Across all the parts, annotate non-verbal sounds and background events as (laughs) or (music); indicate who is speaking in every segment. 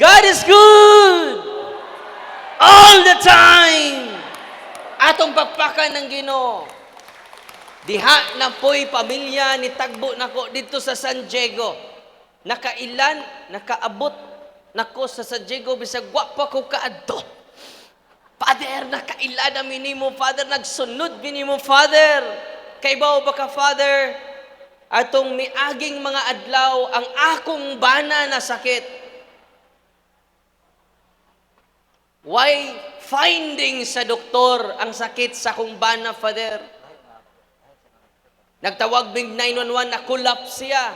Speaker 1: God is good! All the time! Atong pagpakan ng Ginoo. Diha na po'y pamilya ni Tagbo nako dito sa San Diego. Nakailan, nakaabot nako sa San Diego bisag wa ko kaadto. Father, nakailan na minimo, Father, nagsunod minimo, Father. Kay bao ba ka, Father? Atong miaging mga adlaw ang akong bana na sakit. Why finding sa doktor ang sakit sa akong bana, Father? Nagtawag bing 911 na collapse siya.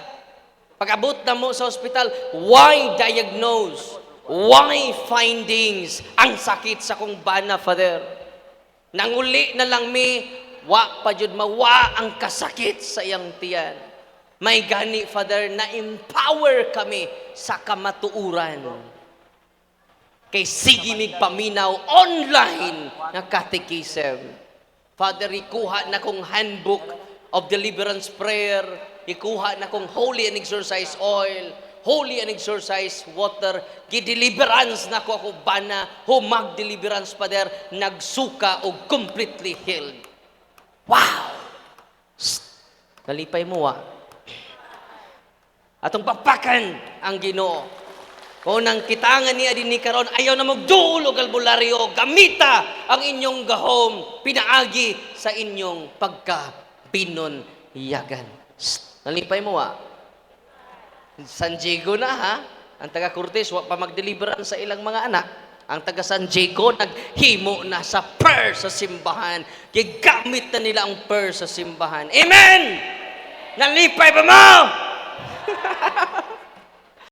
Speaker 1: Pag-abot na mo sa ospital, why diagnose? Why findings? Ang sakit sa kong bana, Father. Nanguli na lang mi, wa pa jud mawa ang kasakit sa iyang tiyan. May gani, Father, na empower kami sa kamatuuran. Kay sige mig paminaw online nga catechism. Father, ikuha na kong handbook of deliverance prayer, ikuha na kong holy and exercise oil, holy and exercise water, gideliverance na ko ako bana, humag deliverance Father, nagsuka o completely healed. Wow! Shh! Nalipay mo wa. Atong papakan ang ginoo. Unang kitangan niya din ni karon ayaw na magduol og albularyo, gamita ang inyong gahom, pinaagi sa inyong pagka pinon yagan. Nalipay mo wa. San Diego na ha. Ang taga Cortez wa pa mag-deliveran sa ilang mga anak. Ang taga San Diego naghimo na sa per sa simbahan. Gigamit na nila ang per sa simbahan. Amen! Nalipay ba mo? (laughs)